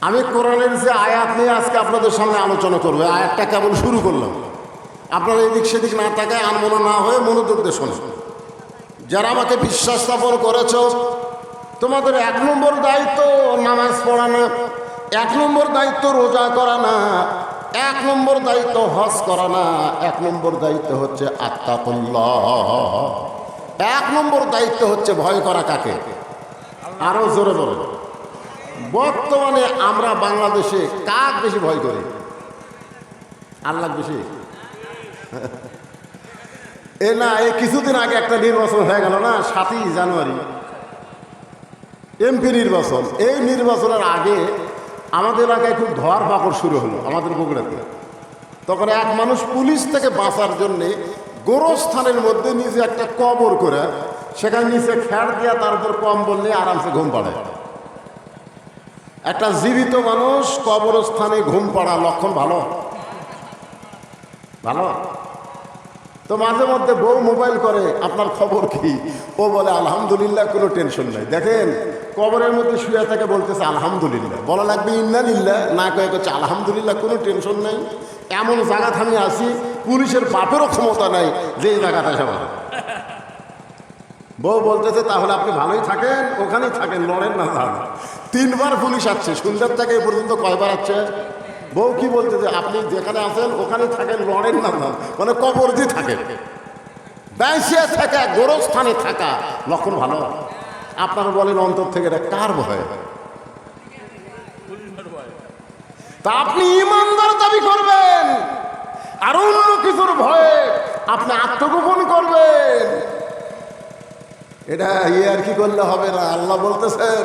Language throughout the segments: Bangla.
আমি কোরআনের যে আয়াত নিয়ে আজকে আপনাদের সামনে আলোচনা করব। আয়াতটা কেবল শুরু করলাম? আপনারা এদিক সেদিক না থাকায় আনমনা না হয়ে মনোযোগ দিয়ে শোনেন। যারা আমাকে বিশ্বাস স্থাপন করেছ, তোমাদের এক নম্বর দায়িত্ব নামাজ পড়া না এক নম্বর দায়িত্ব রোজা করা না এক নম্বর দায়িত্ব হজ করা না এক নম্বর দায়িত্ব হচ্ছে আত্মাকুল্লাহ এক নম্বর দায়িত্ব হচ্ছে ভয় করা কাকে? আরও জোরে বলে বর্তমানে আমরা বাংলাদেশে কাক বেশি ভয় করি? আল্লাহ বেশি। এ না এই কিছুদিন আগে একটা নির্বাচন হয়ে গেল না, সাতই জানুয়ারি। এমপি নির্বাচন। এই নির্বাচনের আগে আমাদের এলাকায় খুব ধোয়ার পাকড় শুরু হলো, আমাদের বগুড়াতে। তখন এক মানুষ পুলিশ থেকে বাঁচার জন্যে গোরস্থানের মধ্যে নিজে একটা কবর করে, সেখানে নিচে খ্যাড় দিয়া তার উপর কম বললে আরামসে ঘুম পাড়ে একটা জীবিত মানুষ কবরস্থানে ঘুম পাড়া লক্ষণ ভালো? ভালো? তো মাঝে মধ্যে বউ মোবাইল করে, আপনার খবর কি? ও বলে, আলহামদুলিল্লাহ, কোনো টেনশন নাই। দেখেন, কবরের মধ্যে শুয়ে থাকে বলতেছে, আলহামদুলিল্লাহ। বলা লাগবে, ইন্নালিল্লাহ। না কয়ে করছে আলহামদুলিল্লাহ, কোনো টেনশন নাই। এমন জায়গাতে আমি আসি পুলিশের বাপেরও ক্ষমতা নাই যে জায়গাটা সবার বউ বলতেছে, তাহলে আপনি ভালোই থাকেন, ওখানেই থাকেন, লড়েন না যান তিনবার পুলিশ আসছে, সুন্দর থেকে এ পর্যন্ত কয়বার আসছে? বউ কি বলতেছে আপনি যেখানে আছেন, ওখানেই থাকেন, লড়েন না যান মানে কবর দিয়ে থাকেন ব্যাসিয়া থাকা, গোরস্থানে থাকা। লক্ষণ ভালো? আপনারা বলেন অন্তর থেকে এটা কার ভয়? তা আপনি ইমানদার দাবি করবেন। আর অন্য কিছুর ভয়ে আপনি আত্মগোপন করবেন এটা ইয়ে আর কি করলে হবে না। আল্লাহ বলতেছেন,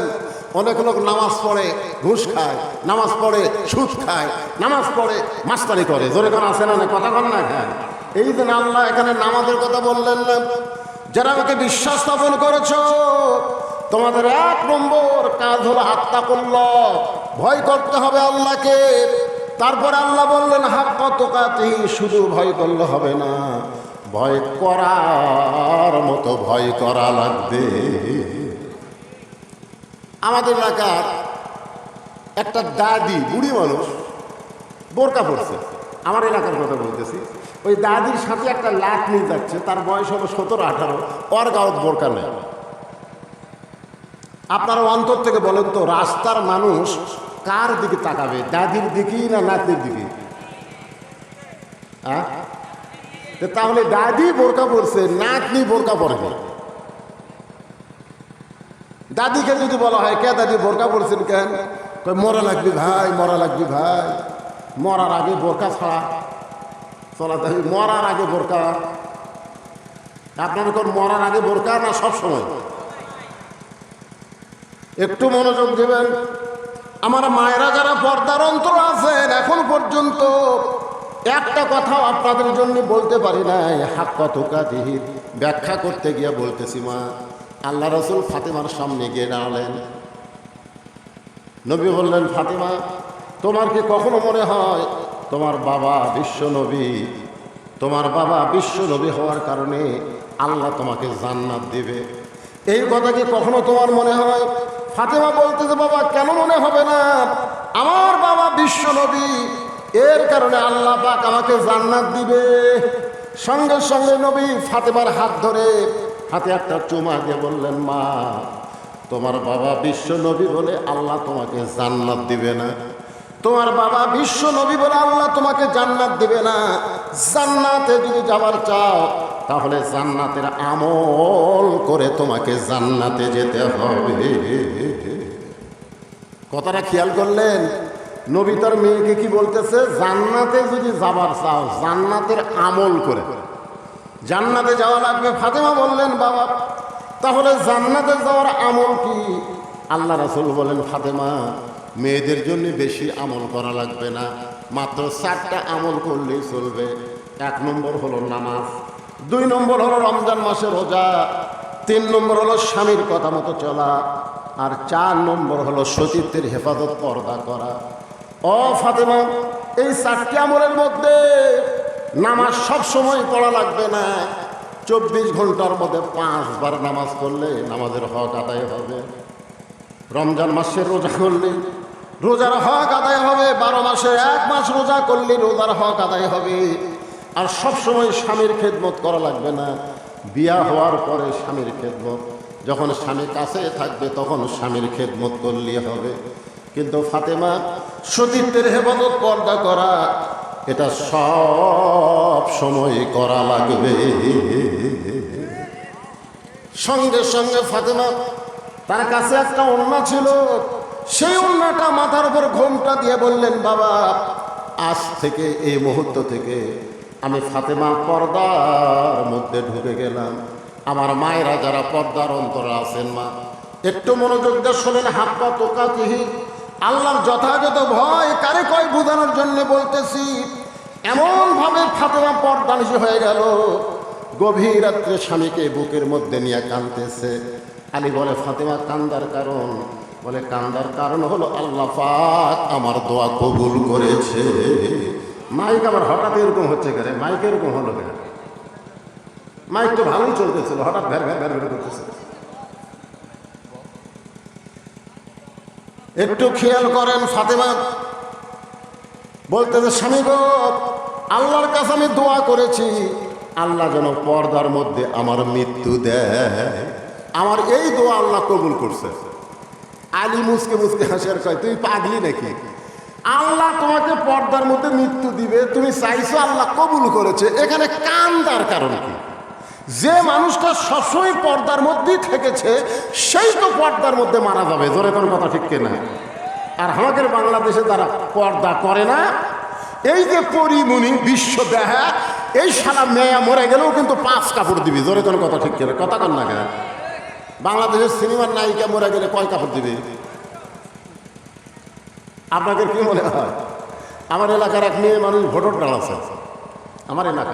অনেক লোক নামাজ পড়ে, ঘুষ খায়, নামাজ পড়ে, সুদ খায়, নামাজ পড়ে মাস্তারি করে। জোরে কোন আসে না কথা কন না? খায় এই যে আল্লাহ এখানে নামাজের কথা বললেন না। যারা আমাকে বিশ্বাস স্থাপন করেছ, তোমাদের এক নম্বর কাজ হলো আত্মা করল ভয় করতে হবে আল্লাহকে। তারপর আল্লাহ বললেন হাত কত কাতেই শুধু ভয় করলে হবে না। ভয় করার মতো ভয় করা লাগবে। আমাদের এলাকার একটা দাদি, বুড়ি মানুষ, বোরকা পড়ছে আমার এলাকার কথা বলতেছি। ওই দাদির সাথে একটা লাট নিয়ে যাচ্ছে, তার বয়স হলো সতেরো, আঠারো। ওর গাঁত বোরকা নেই। আপনারা অন্তর থেকে বলেন তো, রাস্তার মানুষ কার দিকে তাকাবে, দাদির দিকেই না নাতির দিকে হ্যাঁ? তাহলে দাদি বোরকা পরছে, নাতনি বোরকা পরবে দাদিকে যদি বলা হয়, কে দাদি, বোরকা পরছেন কেন? মরা লাগবি ভাই, মরা লাগবি ভাই। মরার আগে বোরকা ছাড়া। চলা দাবি মরার আগে বোরকা। আপনার কোন মরার আগে বোরকা না সব সময়? একটু মনোযোগ দেবেন। আমার মায়েরা যারা পর্দার অন্তর আছেন, এখন পর্যন্ত একটা কথাও আপনাদের জন্য বলতে পারি নাই। হাক কতকা দিহির ব্যাখ্যা করতে গিয়ে বলতেছি, মা, আল্লাহ রসুল ফাতেমার সামনে গিয়ে দাঁড়ালেন। নবী বললেন, ফাতেমা, তোমার কি কখনো মনে হয় তোমার বাবা বিশ্ব নবী? তোমার বাবা বিশ্ব নবী হওয়ার কারণে আল্লাহ তোমাকে জান্নাত দেবে। এই কথা কি কখনো তোমার মনে হয়? ফাতেমা বলতেছে, বাবা, কেন মনে হবে না? আমার বাবা বিশ্ব নবী। এর কারণে আল্লাহ পাক আমাকে জান্নাত দিবে। সঙ্গে সঙ্গে নবী ফাতেমার হাত ধরে হাতে একটা চুমা দিয়ে বললেন, মা, তোমার বাবা বিশ্ব নবী বলে আল্লাহ তোমাকে জান্নাত দিবে না। তোমার বাবা বিশ্ব নবী বলে আল্লাহ তোমাকে জান্নাত দিবে না। জান্নাতে যদি যাবার চাও, তাহলে জান্নাতের আমল করে তোমাকে জান্নাতে যেতে হবে। কথাটা খেয়াল করলেন নবী তার মেয়েকে কি বলতেছে? জান্নাতে যদি যাবার চাও, জান্নাতের আমল করে। জান্নাতে যাওয়া লাগবে। ফাতেমা বললেন, বাবা, তাহলে জান্নাতে যাওয়ার আমল কি? আল্লাহ রাসুল বলেন, ফাতেমা, মেয়েদের জন্য বেশি আমল করা লাগবে না। মাত্র চারটা আমল করলেই চলবে। এক নম্বর হলো নামাজ, দুই নম্বর হলো রমজান মাসে রোজা, তিন নম্বর হলো স্বামীর কথা মতো চলা, আর চার নম্বর হলো সতীত্বের হেফাজত পর্দা করা। ও ফাতেমা, এই চারটি আমলের মধ্যে নামাজ সব সময় পড়া লাগবে না। চব্বিশ ঘণ্টার মধ্যে পাঁচবার নামাজ পড়লে নামাজের হক আদায় হবে। রমজান মাসের রোজা করলে রোজার হক আদায় হবে, বারো মাসে এক মাস রোজা করলে রোজার হক আদায় হবে। আর সব সময় স্বামীর খেদমত করা লাগবে না। বিয়া হওয়ার পরে স্বামীর খেদমত, যখন স্বামী কাছে থাকবে তখন স্বামীর খেদমত করলে হবে। কিন্তু ফাতেমা সতীত্বের হেফাজত পর্দা করা, এটা সব সময় করা লাগবে। সঙ্গে সঙ্গে ফাতেমা তার কাছে একটা ওন্না ছিল। সেই ওন্নাটা মাথার উপর ঘোমটা দিয়ে বললেন, বাবা, আজ থেকে, এই মুহূর্ত থেকে আমি ফাতেমা পর্দার মধ্যে ঢুকে গেলাম। আমার মায়েরা যারা পর্দার অন্তরে আছেন মা, একটু মনোযোগ দিয়ে শোনেন তোকা তিহি। আল্লাহর যথাযথ ভয় কারে কয় বোঝানোর জন্য বলতেছি এমনভাবে ফাতেমা পর্দানিশী হয়ে গেল গভীর রাত্রে স্বামীকে বুকের মধ্যে নিয়ে কাঁদতেছে আলী বলে ফাতেমা কান্দার কারণ বলে কান্দার কারণ হলো আল্লাহ পাক আমার দোয়া কবুল করেছে মাইক আবার হঠাৎ এরকম হচ্ছে কেন মাইক এরকম হলো কেন মাইক তো ভালোই চলতেছিল হঠাৎ ভ্যার ভ্যার ভ্যার ভ্যার একটু খেয়াল করেন ফাতেমা। বলতে যে স্বামী গো, আল্লাহর কাছে আমি দোয়া করেছি। আল্লাহ যেন পর্দার মধ্যে আমার মৃত্যু দেয়। আমার এই দোয়া আল্লাহ কবুল করছে। আলী মুসকে মুসকে হাসিয়ার কয়, তুই পাগলি নাকি? আল্লাহ তোমাকে পর্দার মধ্যে মৃত্যু দিবে। তুমি চাইছো আল্লাহ কবুল করেছে। এখানে কান্দার কারণ কি? যে মানুষটা সবসময় পর্দার মধ্যেই থেকেছে, সেই তো পর্দার মধ্যে মারা যাবে। জোরে কোনো কথা ঠিক কিনা? আর আমাদের বাংলাদেশে তারা পর্দা করে না। এই যে পরিমণি বিশ্ব দেখা এই সারা মেয়া মরে গেলেও কিন্তু পাঁচ কাপড় দিবি। জোরে কোনো কথা ঠিক কিনা? কথা কর না কেন? বাংলাদেশের সিনেমার নায়িকা মরে গেলে কয় কাপড় দিবে? আপনাদের কি মনে হয়? আমার এলাকার এক মেয়ে মানুষ ভোটর দাঁড়াচ্ছে আমার এলাকা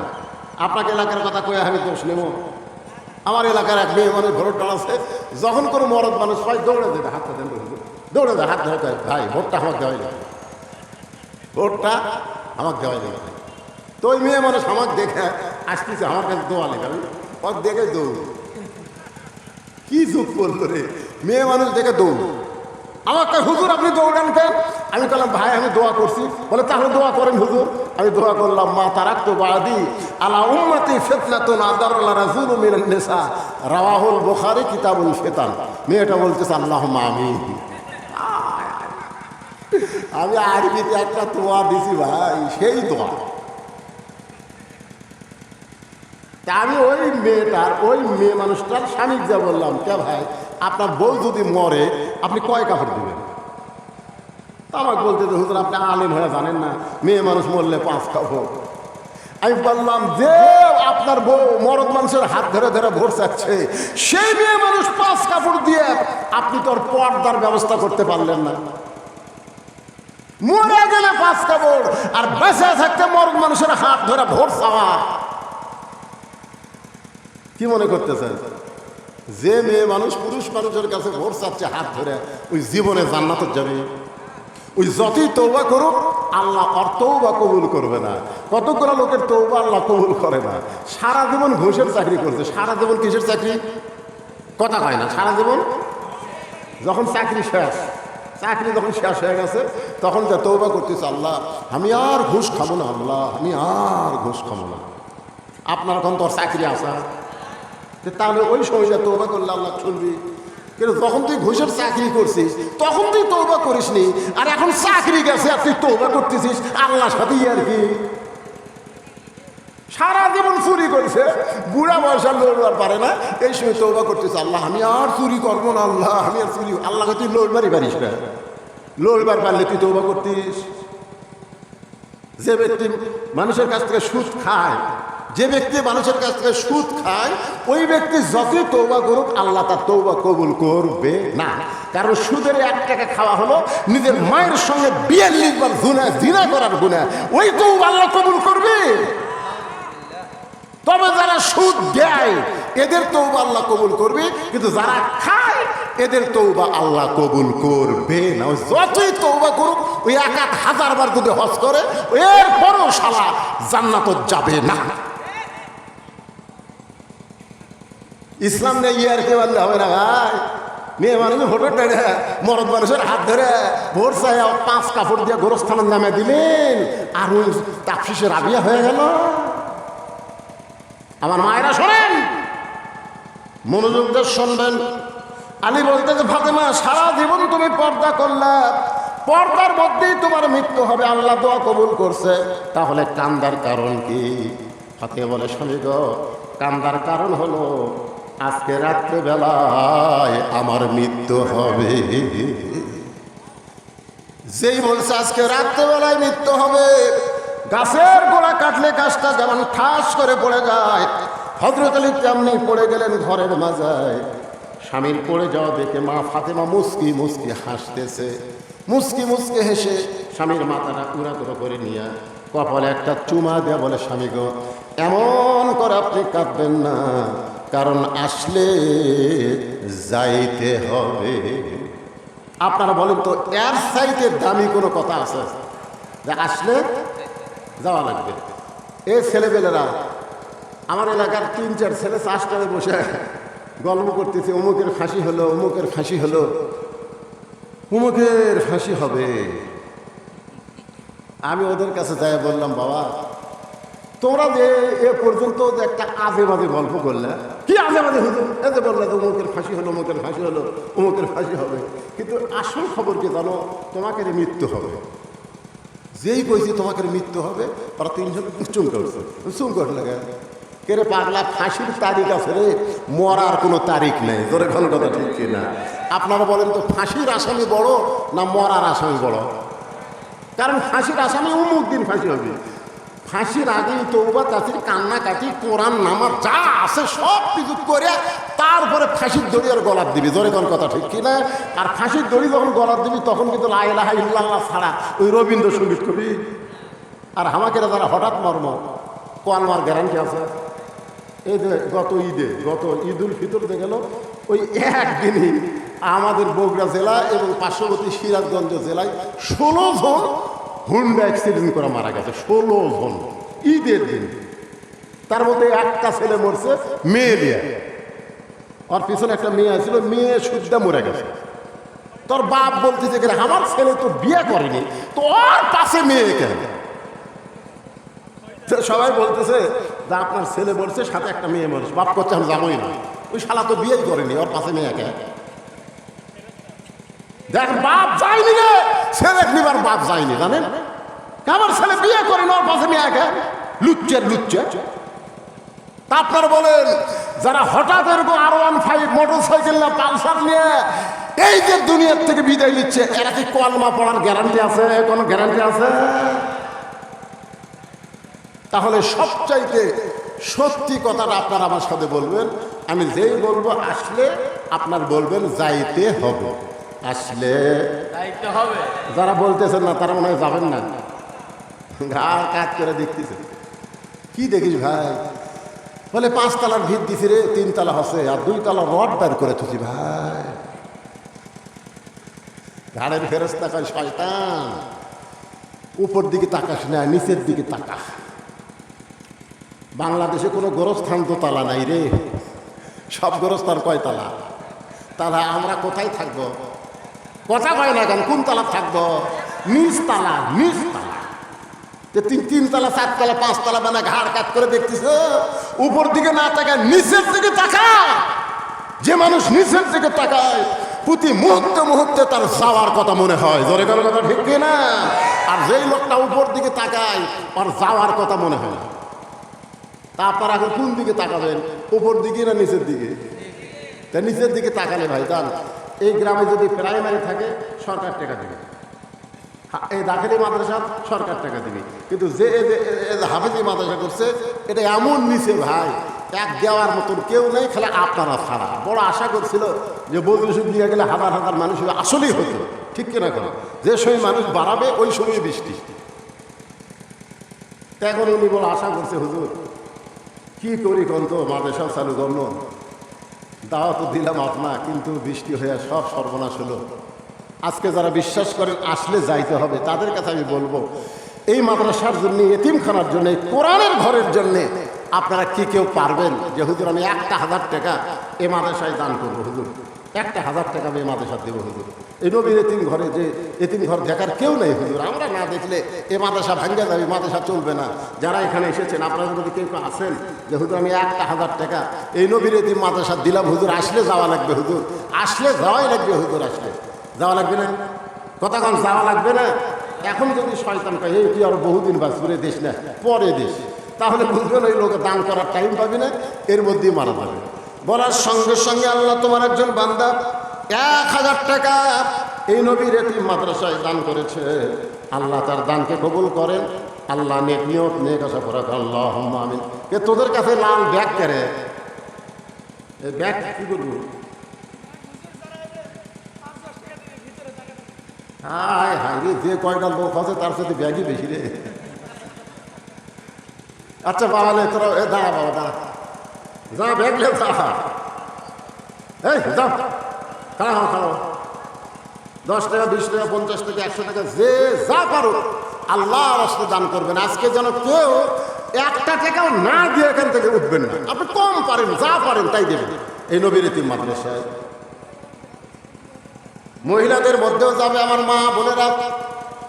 আপনাকে এলাকার কথা কয়ে আমি দোষ নেব। আমার এলাকার এক মেয়ে মানুষ ভোট আছে, যখন কোনো মরদ মানুষ পায় দৌড়ে দেবে হাতটা দেন দৌড়ে দেয় হাত ধরে ভাই, ভোটটা আমাকে দেওয়াই যাবে ভোটটা আমাকে দেওয়াই যাবে তো ওই মেয়ে মানুষ আমাকে দেখে, আসতেছে, আমার কাছে দোয়া লেগে আমি ওর দেখে দৌড়। কি যুগ করল রে? মেয়ে মানুষ দেখে দৌড়। আমার কয়, হুজুর, আপনি দৌড়ান কেন আমি বললাম, ভাই, আমি দোয়া করছি। বলে, তাহলে দোয়া করেন হুজুর। আমি দোয়া করলাম, মা তারাক তো বাদি আলা উম্মতি ফিতনাতুন আদারুল্লাহ রাসূলু মিনান রাওয়াহুল বুখারী, কিতাবুল ফিতান। মেয়েটা বলতেছে, আল্লাহুম্মা আমিন। আমি আরবিতে একটা দোয়া দিছি, ভাই, সেই দোয়া। আমি ওই মেয়েটার, ওই মেয়ে মানুষটার স্বামীর যা বললাম, কে ভাই, আপনার বউ যদি মরে, আপনি কয় কাপড় দিবেন? আমাকে বলতে হুজুর, আপনি আলিম হয়ে জানেন না। মেয়ে মানুষ মরলে পাঁচ কাপড় আমি বললাম, যে আপনার বউ মরদ মানুষের হাত ধরে ধরে ভোর চাচ্ছে, সেই মেয়ে মানুষ পাঁচ কাপড় দিয়ে আপনি তোর পর্দার ব্যবস্থা করতে পারলেন না। মরে গেলে পাঁচ কাপড়, আর বেঁচে থাকতে মরদ মানুষের হাত ধরে ভোর চাওয়া। কি মনে করতেছেন? যে মেয়ে মানুষ পুরুষ মানুষের কাছে ভোর চাচ্ছে হাত ধরে, ওই জীবনে জান্নাত যাবে। ওই যতই তৌবা করুক, আল্লাহ আর তৌবা কবুল করবে না। কতগুলো লোকের তৌবা আল্লাহ কবুল করে না। সারা জীবন ঘুষের চাকরি করছে। সারা জীবন কিসের চাকরি? কথা হয় না, সারা জীবন? যখন চাকরি শেষ, চাকরি যখন শেষ হয়ে গেছে, তখন যে তৌবা করতেছে আল্লাহ, আমি আর ঘুষ খাব না আল্লাহ, আমি আর ঘুষ খাব না। আপনার এখন তোর চাকরি আসা যে তাহলে ওই সময়টা তৌবা করলে আল্লাহ শুনবি কিন্তু যখন তুই ঘুষের চাকরি করছিস, তখন তুই তৌবা করিসনি, আর এখন চাকরি গেছে আর তুই তৌবা করতেছিস আল্লাহর সাথেই আর কি? সারা জীবন চুরি করছে, বুড়া বয়সা লড়বার পারে না, এই সময় তৌবা করতেছে আল্লাহ, আমি আর চুরি করব না আল্লাহ, আমি আর চুরি আল্লাহকে তুই লড়বারই পারিস না। লড়বার পারলে তুই তৌবা করতিস। যে ব্যক্তি মানুষের কাছ থেকে সুদ খায় যে ব্যক্তি মানুষের কাছ থেকে সুদ খায়, ওই ব্যক্তি যতই তৌবা করুক, আল্লাহ তার তৌবা কবুল করবে না। কারণ সুদের এক টাকা খাওয়া হলো, নিজের মায়ের সঙ্গে বিয়াল্লিশ বার গুণা জিনা করার গুণা ওই তৌবা আল্লাহ কবুল করবে। তবে যারা সুদ দেয়, এদের তৌবা আল্লাহ কবুল করবে। কিন্তু যারা খায়, এদের তৌবা আল্লাহ কবুল করবে না। যতই তৌবা করুক, ওই এক হাজার বার যদি হজ করে, এরপরও শালা জান্নাত যাবে না। ইসলাম নেই আর কে বললে হবে না, ভাই। মেয়ে মানুষ ভোটের ধরে মরদ মানুষের হাত ধরে ভোট চাই পাঁচ কাপড় দিয়ে গোরস্থানের নামে দিলেন। আর ওই তাপসিসে রাবিয়া হয়ে গেল। আমার মায়েরা শোনেন মনোযোগ শুনবেন। আলী বলতে যে, ফাতেমা, সারা জীবন তুমি পর্দা করলে। পর্দার মধ্যেই তোমার মৃত্যু হবে, আল্লাহ দোয়া কবুল করছে। তাহলে কান্দার কারণ কি? ফাতেমা বলে স্বামী গো, কান্দার কারণ হলো আজকে রাত্রেবেলায় আমার মৃত্যু হবে। যেই বলছে আজকে রাত্রেবেলায় মৃত্যু হবে, গাছের গোড়া কাটলে গাছটা যেমন ঠাস করে পড়ে যায় হজরত আলী তেমনি পড়ে গেলেন ঘরের মাজায় স্বামীর পড়ে যাওয়া দেখে মা ফাতেমা মুস্কি মুস্কি হাসতেছে। মুস্কি মুস্কি হেসে স্বামীর মাথাটা কুড়া করে নিয়ে কপালে একটা চুমা দেয়া বলে, স্বামী গো, এমন করে আপনি কাঁদবেন না। কারণ আসলে যাইতে হবে। আপনারা বলেন তো, এর সাইতে দামি কোনো কথা আছে? যে আসলে যাওয়া লাগবে। এই ছেলেপেলেরা, আমার এলাকার তিন চার ছেলে চাষটারে বসে গল্প করতেছে, অমুকের ফাঁসি হলো, অমুকের ফাঁসি হলো, অমুকের ফাঁসি হবে। আমি ওদের কাছে যাই বললাম, বাবা, তোমরা যে এ পর্যন্ত যে একটা আজে বাজে গল্প করলে আজে বাজে হতো এতে বললে তো অমুকের ফাঁসি হলো অমুকের ফাঁসি হলো অমুকের ফাঁসি হবে। কিন্তু আসল খবর কি জানো? তোমাকে মৃত্যু হবে। যেই কইছে তোমাকে মৃত্যু হবে, তারা তিনজন চুম করছে চুম করে লাগে কেরে পাগলা, ফাঁসির তারিখ আছে রে। মরার কোনো তারিখ নেই। তোর এখন কথা ঠিক কি না? আপনারা বলেন তো, ফাঁসির আসামি বড় না মরার আসামি বড়? কারণ ফাঁসির আসামি অমুক দিন ফাঁসি হবে। ফাঁসির আগেই তৌবা তাঁতির কান্নাকাটি, কোরআন নামার যা আছে সব কিছু করে তারপরে ফাঁসির দড়ি আর গলার দিবি। জোরে কোন কথা ঠিক কিনা? আর ফাঁসির দড়ি যখন গলার দিবি, তখন কিন্তু লাইলাহা ইল্লাল্লাহ ছাড়া ওই রবীন্দ্রসঙ্গীত কবি। আর আমাকে যারা হঠাৎ মর্ম কোয়ালমার গ্যারান্টি আছে? এই যে গত ঈদে, গত ঈদ উল ফিতর দিয়ে গেল, ওই একদিনই আমাদের বগুড়া জেলা এবং পার্শ্ববর্তী সিরাজগঞ্জ জেলায় ষোলো জন হুন্ডা অ্যাক্সিডেন্ট করে মারা গেছে, ষোলো জন। ঈদের দিন। তার মধ্যে একটা ছেলে মরছে, মেয়ে দিয়ে ওর পিছনে একটা মেয়ে আছিল, মেয়ে সুদ্ধা মরে গেছে। তোর বাপ বলতেছে যে আমার ছেলে তো বিয়ে করেনি, তো ওর পাশে মেয়ে কেন? সবাই বলতেছে যে, আপনার ছেলে বলছে সাথে একটা মেয়ে মরেছে। বাপ করছে, আমি যাবোই না। ওই শালা তো বিয়েই করেনি, ওর পাশে মেয়ে কে? দেখ, বাপ যায়নি রে। ছেলে নিবার বাপ যায়নি, জানেন? আমার ছেলে বিয়ে করেনি ওর পাশে মেয়ে কে? লুচ্চের লুচ্চে। তা আপনারা বলেন, যারা হঠাৎ এরকম R one five motor cycle না, পালসার নিয়ে এই যে দুনিয়ার থেকে বিদায় নিচ্ছে, এরা কি কলমা পড়ার গ্যারান্টি আছে? কোনো গ্যারান্টি আছে? তাহলে সবচাইতে সত্যি কথাটা আপনার আমার সাথে বলবেন, আমি যেই বলব, আসলে আপনার বলবেন যাইতে হবে। আসলে যারা বলতেছেন না তারা মনে হয় যাবেন না। ঘাড় কাজ করে দেখতেছে। কি দেখিস ভাই? বলে পাঁচতলার ভিত দিছি রে তিনতলা হসে আর দুই তলা রড বের করে থুছি ভাই। ঘাড়ের ফেরস্তা কয় শয়তান উপর দিকে তাকাস না নিচের দিকে তাকাস। বাংলাদেশে কোনো গোরস্থান তো তালা নাই রে। সব গোরস্থান কয় তালা? তাহলে আমরা কোথায় থাকব? কথা কয় না কেন? কোন তালা থাকব? নিচ তালা নিচ তালা। যে তিন তিন তালা, চার তালা, পাঁচ তালা মানে ঘাড় কাট করে দেখতেছ? উপর দিকে না তাকায়, নিচের দিকে তাকা যে মানুষ নিচের দিকে তাকায়, প্রতি মুহূর্তে মুহূর্তে তার যাওয়ার কথা মনে হয়। জোরে কারও কথা ঠিক না? আর যেই লোকটা উপর দিকে তাকায় আর যাওয়ার কথা মনে হয় তা আপনারা এখন কোন দিকে তাকাবেন? উপর দিকে না নিচের দিকে? তা নিচের দিকে তাকালে ভাই জান এই গ্রামে যদি প্রাইমারি থাকে, সরকার টাকা দেবে। এই দাখিলি মাদ্রাসা সরকার টাকা দিবে। কিন্তু যে হাফিজি মাদ্রাসা করছে, এটা এমন নিচে, ভাই, এক দেওয়ার মতন কেউ নেই, খেলে আপনারা ছাড়া। বড় আশা করছিল যে বদলিশ দিয়ে গেলে হাজার হাজার মানুষ আসলেই হতো। ঠিক কিনা কেন? যে সময় মানুষ বাড়াবে, ওই সময় বৃষ্টি। এখন উনি বড় আশা করছে, হুজুর, কি করি কোন তো মাদ্রাসা চালু করল দাওয়া তো দিলাম আপনা কিন্তু বৃষ্টি হয়ে সব সর্বনাশ হলো। আজকে যারা বিশ্বাস করেন আসলে যাইতে হবে, তাদের কাছে আমি বলব। এই মাদ্রাসার জন্য, এতিমখানার জন্য, কোরআনের ঘরের জন্যে আপনারা কি কেউ পারবেন? যে হুজুর, আমি একটা হাজার টাকা এ মাদ্রাসায় দান করব, হুজুর। একটা হাজার টাকা মেয়ে মাদ্রাসা দেবো হুজুর। এই নবীর এতিম ঘরে যে এতিম ঘর দেখার কেউ নেই হুজুর। আমরা না দেখলে এ মাদ্রাসা ভাঙ্গা যাবে মাদ্রাসা চলবে না। যারা এখানে এসেছেন, আপনাদের মধ্যে কেউ কেউ আছেন? যে হুজুর, আমি একটা হাজার টাকা এই নবীর এতিম মাদ্রাসা দিলাম হুজুর, আসলে যাওয়া লাগবে হুজুর। আসলে যাওয়াই লাগবে হুজুর, আসলে। যাওয়া লাগবে না? কতক্ষণ যাওয়া লাগবে না? এখন যদি শয়তান কয় এই তুই আরও বহুদিন করে দিস না? পরে দিস তাহলে বুঝবেন ওই লোকে দান করার টাইম পাবি না? এর মধ্যেই মারা যাবে। বলার সঙ্গে সঙ্গে আল্লাহ তোমার একজন বান্দা এক হাজার টাকা এই নবীর একটি মাদ্রাসায় দান করেছে। আল্লাহ তার দানকে কবুল করেন। আল্লাহ নেক নিয়ত, নেক আশা করা আল্লাহ আমিন। এ তোদের কাছে লাল ব্যাগ কেড়ে এই ব্যাগ কি করব? হায় হায় রে, যে কয়টা লোক আছে তার সাথে ব্যাগই বেশি রে। আচ্ছা বাবা তোরা এ দাঁড়া বাবা, দাঁড়া। যা ব্যাগ লে দাঁড়া এই যা খাড়া হও। দশ টাকা বিশ টাকা পঞ্চাশ টাকা একশো টাকা যে যা পারো আল্লাহ রাস্তে দান করবেন আজকে যেন কেউ একটা টাকাও না দিয়ে এখান থেকে উঠবেন না আপনি কম পারেন যা পারেন তাই দেবেন এই নবীর ইতিম মাদ্রাসায় মহিলাদের মধ্যেও যাবে আমার মা বলে বোনেরা।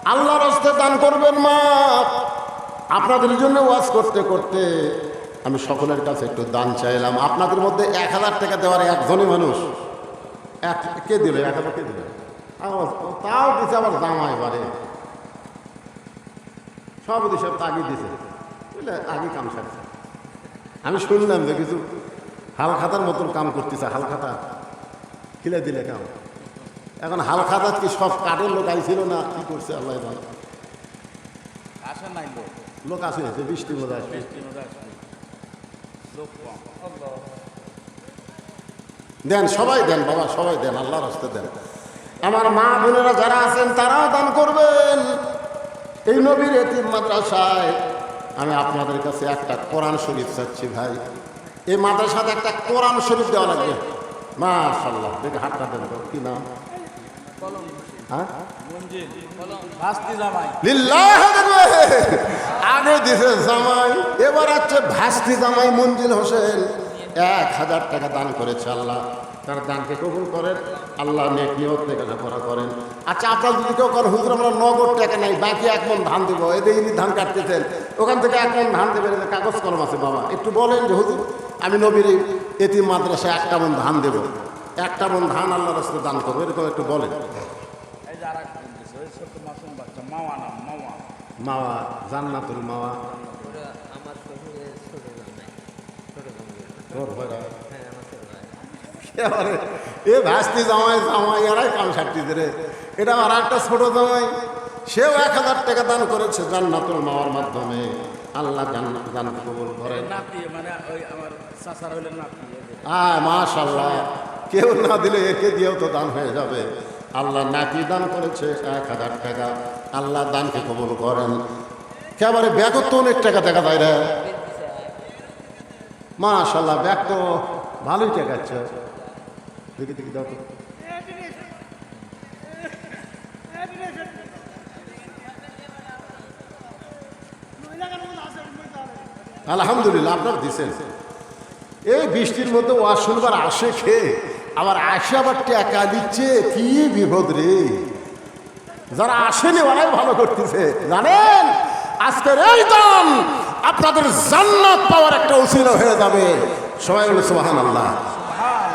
আল্লাহর হস্তে দান করবেন মা। আপনাদের জন্য ওয়াজ করতে করতে আমি সকলের কাছে একটু দান চাইলাম। আপনাদের মধ্যে এক হাজার টাকা দেওয়ার একজনই মানুষ। এক কে দিল? এক হাজার কে দিল? তাও দিছে আবার জামাই বারে সব দিছে আগে দিছে। বুঝলে? আগে কাম সারছে। আমি শুনলাম যে কিছু হালখাতার মতন কাম করতেছে হালখাতা। খিলে দিলে কাম। এখন হালখাতাত কি সব কাঠের লোক আইছিল না? কি করছে আল্লাহ আসে নাই লোক। লোক আসে বৃষ্টি আসবে বৃষ্টির মধ্যে আসবে দেন, সবাই দেন বাবা, সবাই দেন, আল্লাহর হস্তে দেন। আমার মা বোনেরা যারা আছেন, তারাও দান করবেন। এই নবীর এতিম মাদ্রাসায় আমি আপনাদের কাছে একটা কোরআন শরীফ চাচ্ছি ভাই। এই মাদ্রাসাতে একটা কোরআন শরীফ দেওয়া লাগবে। মাশাল্লাহ দেখে হাতটা দেন কি নাম? জামাই। এবার জামাই হোসেন। এক হাজার টাকা দান করেছে আল্লাহ। তার দানকে করেন, আল্লাহ করেন। আচ্ছা যদি টাকা নাই, বাকি এক মন ধান দেবো। এদের ধান কাটতেছেন, ওখান থেকে এক মন ধান দেবেন কাগজ কলম আছে, বাবা। একটু বলেন যে, হুজুর, আমি নবীর এটি মাদ্রাসায় একটা মন ধান দেবো। একটা মন ধান আল্লাহ রাস্তায় দান করব, এরকম একটু বলেন এই যে আর এক দিছে ওই ছোট্ট মাসুম বাচ্চা মাওয়া নাম মাওয়া। মাওয়া জান্নাতুল মাওয়া আমার শ্বশুরের ছোট জামাই ছোট জামাই হ্যাঁ এ ভাস্তি জামাই জামাই এরাই কাম সারতি রে এটা আর একটা ছোট জামাই। সেও এক হাজার টাকা দান করেছে জান্নাতুল মাওয়ার মাধ্যমে। আল্লাহ জান্নাত দান কবুল করেন। নাতি মানে আমার চাচার হইলে নাতি। এই যে। আয় মাশাল্লাহ কেউ না দিলে একে দিয়েও তো দান হয়ে যাবে। আল্লাহ নাকি দান করেছে এক হাজার টাকা। আল্লাহ দানকে কবুল করেন। একেবারে ব্যাগও তো অনেক টাকা দেখা যায় রে? মাশাল্লাহ ব্যাগ তো ভালোই টেকাচ্ছে দেখি দেখি, দাও আলহামদুলিল্লাহ, আপনার দিছেন। এই বৃষ্টির মধ্যে ওয়াজ শুনবার আসে খেয়ে আবার আসে আবার টাকা দিচ্ছে, কি বিপদ রে? যারা আসেনি ওরাই ভালো করতেছে, জানেন? আজকের এই দান আপনাদের জান্নাত পাওয়ার একটা উচিত হয়ে যাবে। সবাই বলে সুবাহান আল্লাহ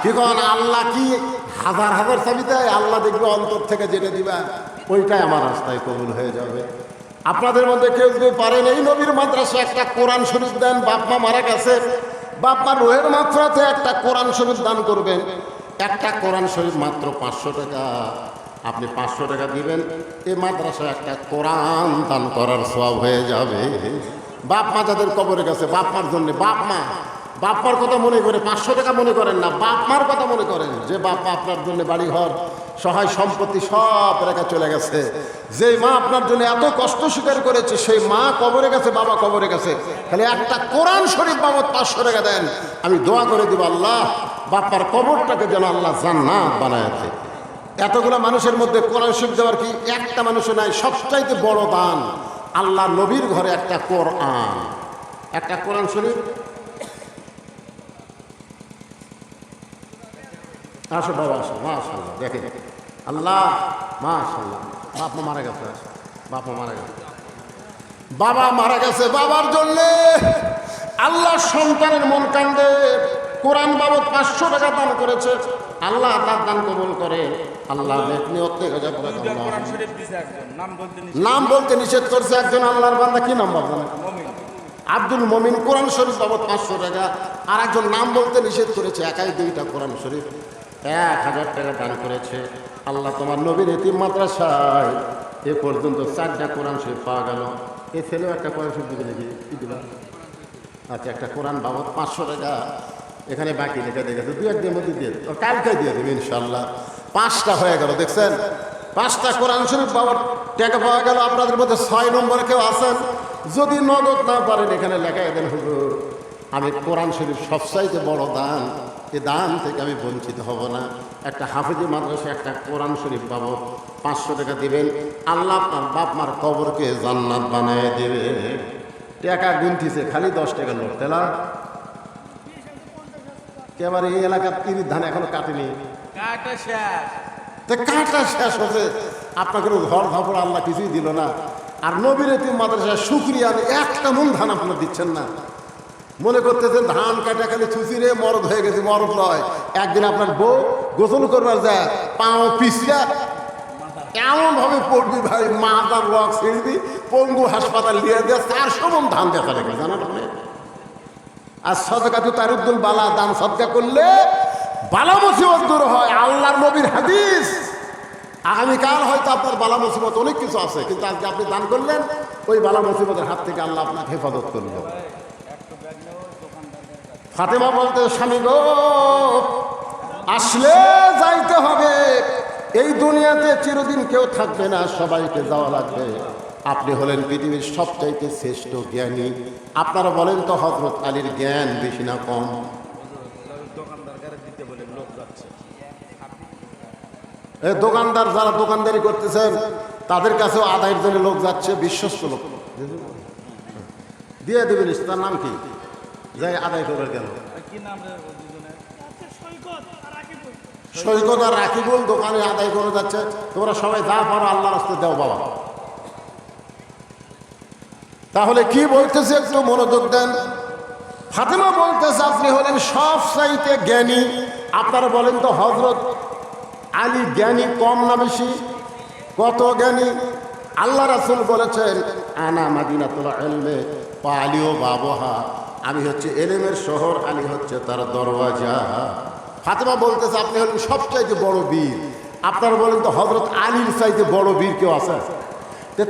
কি কন আল্লাহ কি হাজার হাজার চাবি দেয়? আল্লাহ দেখবে অন্তর থেকে যেটা দিবা। ওইটাই আমার রাস্তায় কবুল হয়ে যাবে। আপনাদের মধ্যে কেউ যদি পারেন এই নবীর মাদ্রাসা একটা কোরআন শরীফ দেন, বাপ মা মারা গেছে, বাপ মা রোহের মাত্রাতে একটা কোরআন শরীফ দান করবেন। একটা কোরআন শরীফ মাত্র পাঁচশো টাকা। আপনি পাঁচশো টাকা দিবেন এই মাদ্রাসায় একটা কোরআন দান করার সব হয়ে যাবে। বাপ মা যাদের কবরে গেছে বাপ মার জন্য, বাপ মা, বাপ মার কথা মনে করে, পাঁচশো টাকা মনে করেন না, বাপ মার কথা মনে করেন যে, বাপ মা আপনার জন্য বাড়ি ঘর সহায় সম্পত্তি সব রেখা চলে গেছে। যে মা আপনার জন্য এত কষ্ট স্বীকার করেছে, সেই মা কবরে গেছে বাবা কবরে গেছে তাহলে একটা কোরআন শরীফ বাবদ পাঁচশো টাকা দেন। আমি দোয়া করে দিব, আল্লাহ বাপ্পার কবরটাকে যেন আল্লাহ জান্নাত বানায় এতগুলো মানুষের মধ্যে কোরআন শরীফ দেওয়ার কি একটা মানুষের নাই? সবচাইতে বড় দান আল্লাহ নবীর ঘরে একটা কোরআন। একটা কোরআন শরীফ? আসো বাবা, আসো মাশাল্লাহ দেখে আল্লাহ মাশাল্লাহ বাপ মা মারা গেছে বাপ মারা গেছে। বাবা মারা গেছে বাবার জন্য। আল্লাহ সন্তানের মন কান্দে। কোরআন বাবদ পাঁচশো টাকা দান করেছে। আল্লাহ তার দান কবুল করে। আল্লাহ নাম বলতে নিষেধ। করছে একজন আল্লাহর বান্দা কি নাম বাবা? আব্দুল মমিন কোরআন শরীফ বাবদ পাঁচশো টাকা। আর একজন নাম বলতে নিষেধ করেছে একাই দুইটা কোরআন শরীফ। এক হাজার টাকা দান করেছে। আল্লাহ তোমার নবীর এতিম মাদ্রাসায় এ পর্যন্ত চারটা কোরআন শরীফ পাওয়া গেল। এ ছেলেও একটা কোরআন শরীফ দিবে নাকি? আচ্ছা একটা কোরআন বাবদ পাঁচশো টাকা। এখানে বাকি লেখা দেখেছে? দু একদিনের মধ্যে দিয়ে দেবে। কালকে দিয়ে দেবে, ইনশাল্লাহ। পাঁচটা হয়ে গেল, দেখছেন? পাঁচটা কোরআন শরীফ বাবার টাকা পাওয়া গেল, আপনাদের মধ্যে ছয় নম্বরে কেউ আছেন? যদি নগদ না পারেন, এখানে লেখা দেন, হুজুর, আমি কোরআন শরীফ সবচাইতে বড় দান। এ দান থেকে আমি বঞ্চিত হব না। একটা হাফিজি মাদ্রাসা একটা কোরআন শরীফ পাবো। পাঁচশো টাকা দেবেন, আল্লাহ আপনার বাপ মার কবরকে জান্নাত বানায় দেবে। টাকা গুনতিছে, খালি দশ টাকা নোট তেলা এবার এই এলাকার তিরিশ ধান এখনও কাটেনি। কাটা শেষ। তো কাটা শেষ হচ্ছে আপনার কোনো ঘর ধাপড় আল্লাহ কিছুই দিল না। আর নবীর এতিম মাদ্রাসা শুক্রিয়া একটা মন ধান আপনার দিচ্ছেন না। মনে করতেছেন ধান কাটা খালি ছুচিরে মরদ হয়ে গেছে মরদ নয়। একদিন আপনার বউ গোসল করবার যায় পাও পিসিয়া এমন ভাবে পড়বি ভাই মাথার রক ছিঁড়বি পঙ্গু হাসপাতাল নিয়ে দেয় চার সমান ধান দেখা লেগে জানা আর সদকা তো তারুদ্দুল বালা, দান সদকা করলে বালা মুসিবত দূর হয়। আল্লাহর নবীর হাদিস। আগামীকাল হয়তো আপনার বালা মুসিবত অনেক কিছু আছে, কিন্তু আজকে আপনি দান করলেন, ওই বালা মুসিবতের হাত থেকে আল্লাহ আপনাকে হেফাজত করল। ফাতেমা বলতে, স্বামী গো, আসলে যাইতে হবে। এই দুনিয়াতে চিরদিন কেউ থাকবে না, সবাইকে যাওয়া লাগবে। আপনি হলেন পৃথিবীর সবচাইতে শ্রেষ্ঠ জ্ঞানী। আপনারা বলেন তো হজরত আলীর জ্ঞান বেশি না কম? দোকানদার যারা দোকানদারি করতেছেন তাদের কাছেও আদায়ের জন্য লোক যাচ্ছে, বিশ্বস্ত লোক। দিয়ে দেবেন তার নাম কি? যাই আদায় করে গেল সৈকত আর রাকিবুল দোকানে আদায় করে যাচ্ছে। তোমরা সবাই যা পারো আল্লাহ রাস্তে দাও বাবা। তাহলে কি বলতেছে একটু মনোযোগ দেন? ফাতেমা বলতেছে, আপনি হলেন সব চাইতে জ্ঞানী। আপনারা বলেন তো হজরত আলী জ্ঞানী কম না বেশি? কত জ্ঞানী? আল্লাহ রাসুল বলেছেন, আনা মাদিনা মাদিনাতুল এলমে ও আলীও বাবহা। আমি হচ্ছে এলেমের শহর, আলী হচ্ছে তার দরওয়াজা। ফাতেমা বলতেছে, আপনি হলেন সবচাইতে বড় বীর। আপনারা বলেন তো হজরত আলীর চাইতে বড় বীর কেউ আছে?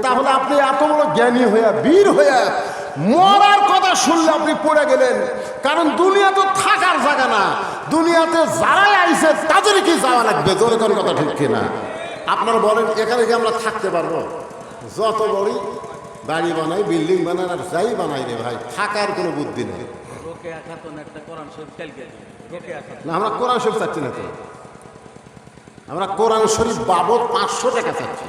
তাহলে আপনি এত বড় জ্ঞানী হইয়া বীর হইয়া মরার কথা শুনলে আপনি পড়ে গেলেন। কারণ দুনিয়া তো থাকার জায়গা না। দুনিয়াতে যারাই আইছে তাদের কি যাওয়া লাগবে। জোরে কোন কথা ঠিক কিনা? আপনারা বলেন এখানে কি আমরা থাকতে পারব? যত বড়ই বাড়ি বানাই বিল্ডিং বানাই আর যাই বানাই রে ভাই থাকার কোনো বুদ্ধি নেই। না আমরা কোরআন শরীফ চাচ্ছি না তো। আমরা কোরআন শরীফ বাবদ পাঁচশো টাকা চাচ্ছি।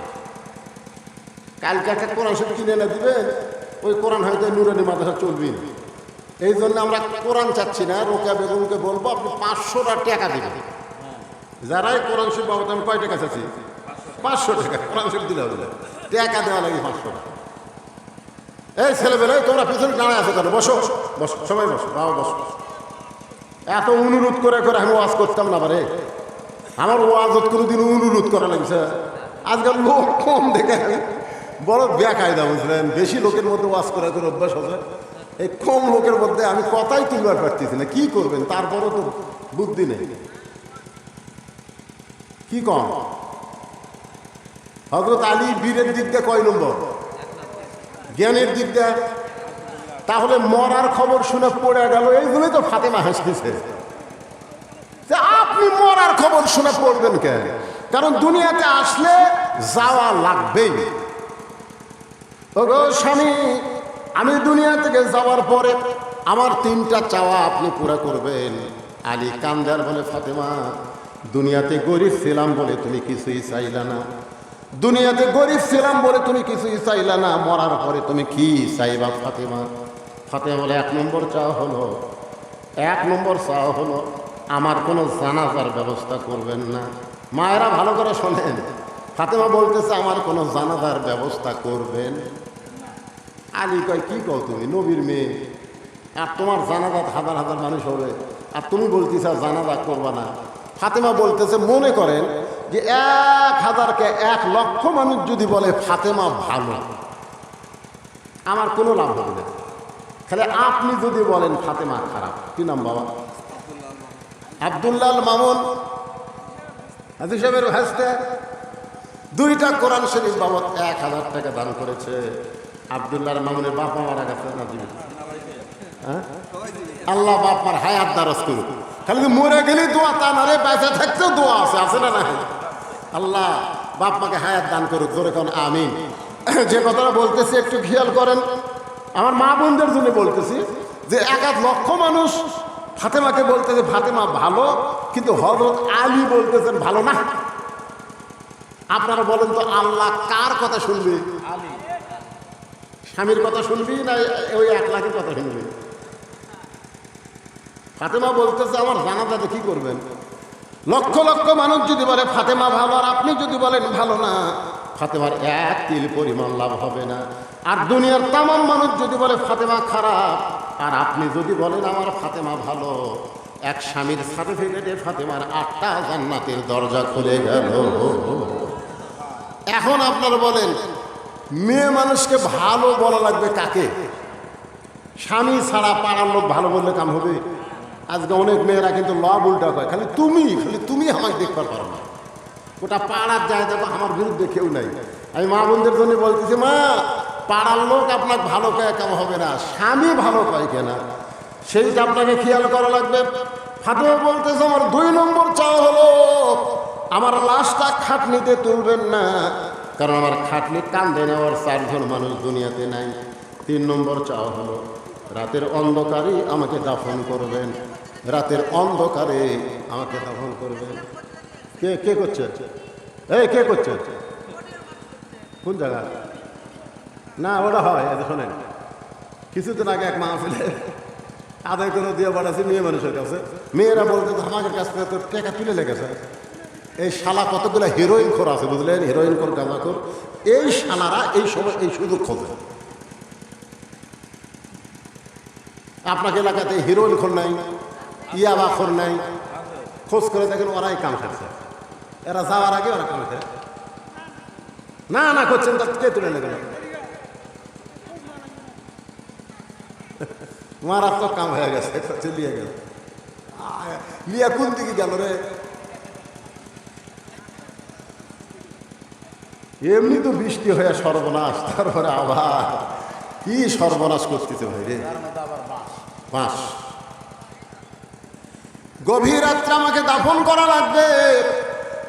কালকে একটা কোরআন শরীফ কিনে এনে দিবে ওই কোরআন হয়তো নুরানি মাদ্রাসা চলবি। এই জন্য আমরা কোরআন চাচ্ছি না, রোকেয়া বেগমকে বলব, আপনি পাঁচশো টাকা দিবেন। যারাই কোরআন শরীফ বাবদ, আমি কয় টাকা চাচ্ছি? পাঁচশো টাকা, কোরআন শরীফ দিলে হবে। টাকা দেওয়া লাগে পাঁচশো টাকা এই ছেলেবেলায় তোমরা পিছনে দাঁড়ায় আছো কেন? বসো বসো, সবাই বসো, বাবা বসো। এত অনুরোধ করে করে আমি ওয়াজ করতাম না বারে। আমার ওয়াজত কোনোদিন অনুরোধ করা লাগছে। আজকাল লোক কম দেখে বড় বেকায়দা, বুঝলেন? বেশি লোকের মধ্যে ওয়াজ করে করে অভ্যাস হবে এই কম লোকের মধ্যে আমি কথাই তুলবার পারতেছি না। কি করবেন? তারপরও তো বুদ্ধি নেই। কি কম? হজরত আলী বীরের দিক দিয়ে কয় নম্বর? জ্ঞানের দিক দিয়ে। তাহলে মরার খবর শুনে পড়ে গেল। এইগুলোই তো ফাতেমা হাসতেছে। যে আপনি মরার খবর শুনে পড়বেন কেন? কারণ দুনিয়াতে আসলে যাওয়া লাগবেই। স্বামী, আমি দুনিয়া থেকে যাওয়ার পরে আমার তিনটা চাওয়া আপনি পুরা করবেন। আলী কান্দার বলে, ফাতেমা, দুনিয়াতে গরিব ছিলাম বলে তুমি কিছুই চাইলা না। দুনিয়াতে গরিব ছিলাম বলে তুমি কিছুই চাইলা না। মরার পরে তুমি কি চাইবা, ফাতেমা? ফাতেমা বলে, এক নম্বর চাওয়া হলো, এক নম্বর চাওয়া হলো, আমার কোনো জানাজার ব্যবস্থা করবেন না। মায়েরা ভালো করে শোনেন। ফাতেমা বলতেছে, আমার কোনো জানাজার ব্যবস্থা করবেন আলী কয়, কি কও তুমি? নবীর মেয়ে। আর তোমার জানাজাত হাজার হাজার মানুষ হবে। আর তুমি বলতেছ, জানাজা করবা না। ফাতেমা বলতেছে, মনে করেন যে এক হাজারকে এক লক্ষ মানুষ যদি বলে, ফাতেমা ভালো। আমার কোনো লাভ হবে না। তাহলে আপনি যদি বলেন, ফাতেমা খারাপ। কি নাম বাবা? আবদুল্লাল মামুন। হাজি সাহেবের ভাসতে দুইটা কোরআন শরীফ বাবদ এক হাজার টাকা দান করেছে। আবদুল্লাহ মামুনের বাপ মারা গেছে না জীবিত হ্যাঁ? আল্লাহ বাপ মার হায়াত দারাজ করুক। খালি মরে গেলে দোয়া তা না রে, বেঁচে থাকতেও দোয়া আছে আছে না না আল্লাহ বাপ মাকে হায়াত দান করুক, জোরে কোন আমি যে কথাটা বলতেছি, একটু খেয়াল করেন। আমার মা বোনদের জন্য বলতেছি যে এক এক লক্ষ মানুষ ফাতেমাকে বলতেছে, ফাতেমা ভালো, কিন্তু হজরত আলী বলতেছেন ভালো না। আপনারা বলেন তো আল্লাহ কার কথা শুনবে? স্বামীর কথা শুনবি না ওই এক লাখের কথা শুনবি? ফাতেমা বলতেছে আমার জানা জানাজাতে কি করবেন? লক্ষ লক্ষ মানুষ যদি বলে ফাতেমা ভালো আর আপনি যদি বলেন ভালো না। ফাতেমার এক তিল পরিমাণ লাভ হবে না। আর দুনিয়ার তামাম মানুষ যদি বলে ফাতেমা খারাপ। আর আপনি যদি বলেন আমার ফাতেমা ভালো। এক স্বামীর সার্টিফিকেটে ফাতেমার আটটা জান্নাতের দরজা খুলে গেল। এখন আপনারা বলেন, মেয়ে মানুষকে ভালো বলা লাগবে কাকে? স্বামী ছাড়া পাড়ার লোক ভালো বললে কাম হবে? আজকে অনেক মেয়েরা কিন্তু লব উল্টা কয় খালি তুমি খালি তুমি আমাকে দেখবার পারো না। ওটা পাড়ার জায়গা তো আমার বিরুদ্ধে কেউ নাই। আমি মা বোনদের জন্য বলতেছি, মা, পাড়ার লোক আপনার ভালো কয় কেমন হবে না? স্বামী ভালো কয় কেনা? সেইটা আপনাকে খেয়াল করা লাগবে। ফাতেমা বলতেছে, আমার দুই নম্বর চাওয়া হলো। আমার লাশটা খাটনিতে তুলবেন না। কারণ আমার খাটনি কান্দে নেওয়ার চারজন মানুষ দুনিয়াতে নাই। তিন নম্বর চাওয়া হলো, রাতের অন্ধকারে আমাকে দাফন করবেন। রাতের অন্ধকারে আমাকে দাফন করবেন। কে কে করছে? এই, কে করছে? কোন জায়গা? না, ওটা হয় শোনেন। কিছুদিন আগে এক মাহফিলে আদায় করে দিয়ে বাড়াচ্ছি মেয়ে মানুষের কাছে। মেয়েরা বলতে আমাদের কাছ থেকে তো টাকা তুলে লেগেছে। এই শালা কতগুলো হিরোইন খোর আছে, বুঝলেন? হিরোইন খোর, গাঁজা খোর। এই শালারা এই সময় এই সুযোগ খোঁজে। আপনাকে এলাকাতে হিরোইন খোর নাই, ইয়াবা খোর নাই। খোঁজ করে দেখেন ওরাই কাম খাচ্ছে এরা যাওয়ার আগে ওরা কাম খায় না না, করছেন তা কে তুলে নেবেন মারাত্মক কাম হয়ে গেছে করছে লিয়ে গেল লিয়া কোন দিকে গেল রে? এমনি তো বৃষ্টি হয়ে সর্বনাশ তারপরে আবার কি সর্বনাশ করতেছে ভাই রে? বাঁশ। গভীর রাত্রে আমাকে দাফন করা লাগবে।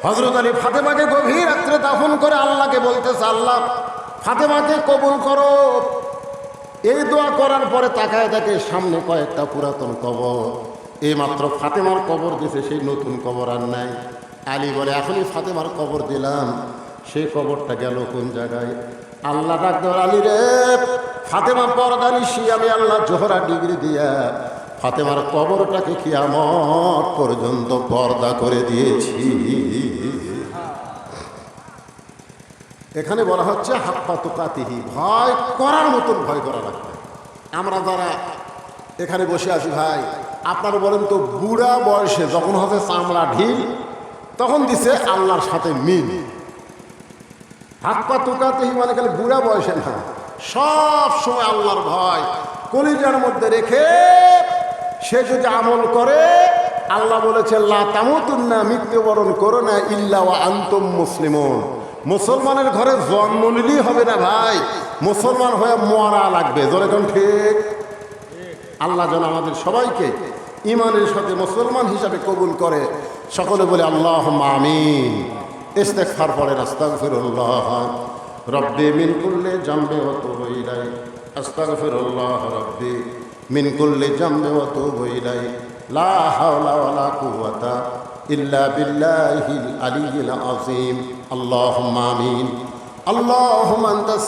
হজরত আলী ফাতেমাকে গভীর রাত্রে দাফন করে আল্লাহকে বলতেছে আল্লাহ ফাতেমাকে কবুল করো। এই দোয়া করার পরে তাকায় দেখে সামনে কয়েকটা পুরাতন কবর। এই মাত্র ফাতেমার কবর দিছে সেই নতুন কবর আর নাই। আলী বলে এখনই ফাতেমার কবর দিলাম। সেই কবরটা গেল কোন জায়গায়? আল্লাহ ডাক্তার আলী রে ফাতেমা পর্দা নিশি, আমি আল্লাহ জোহরা ডিগ্রি দিয়া ফাতেমার কবরটাকে কিয়ামত পর্যন্ত পর্দা করে দিয়েছি। এখানে বলা হচ্ছে, হাপ্পা তোকাতিহি, ভয় করার মতন ভয় করা লাগবে। আমরা যারা এখানে বসে আছি ভাই, আপনারা বলেন তো, বুড়া বয়সে যখন হবে চামড়া ঢিল, তখন দিছে আল্লাহর সাথে মিল। হাত পা তোকাতেই মানে খালি বুড়া বয়সে না। সব সময় আল্লাহর ভয়। কলিজার মধ্যে রেখে সে যদি আমল করে, আল্লাহ বলেছে, লা তামুতুন্না মৃত্যুবরণ করো না, ইল্লা ওয়া আন্তম মুসলিমন। মুসলমানের ঘরে জন্ম নিলেই হবে না ভাই। মুসলমান হয়ে মরা লাগবে। যেরকম ঠিক? আল্লাহ যেন আমাদের সবাইকে ইমানের সাথে মুসলমান হিসাবে কবুল করে। সকলে বলে আল্লাহ আমিন। ইস্তেগফার পড়েন, আস্তাগফিরুল্লাহ। রব্বি মিন কুল্লি জামবি ওয়া তুবু ইলাই আস্তাগফিরুল্লাহ রব্বি মিন কুল্লি জামবি ওয়া তুবু ইলাই লা হাওলা ওয়ালা কুওয়াতা ইল্লা বিল্লাহিল আলিয়্যিল আযীম। আল্লাহুম্মা আমিন। আল্লাহুম্মা আনতাস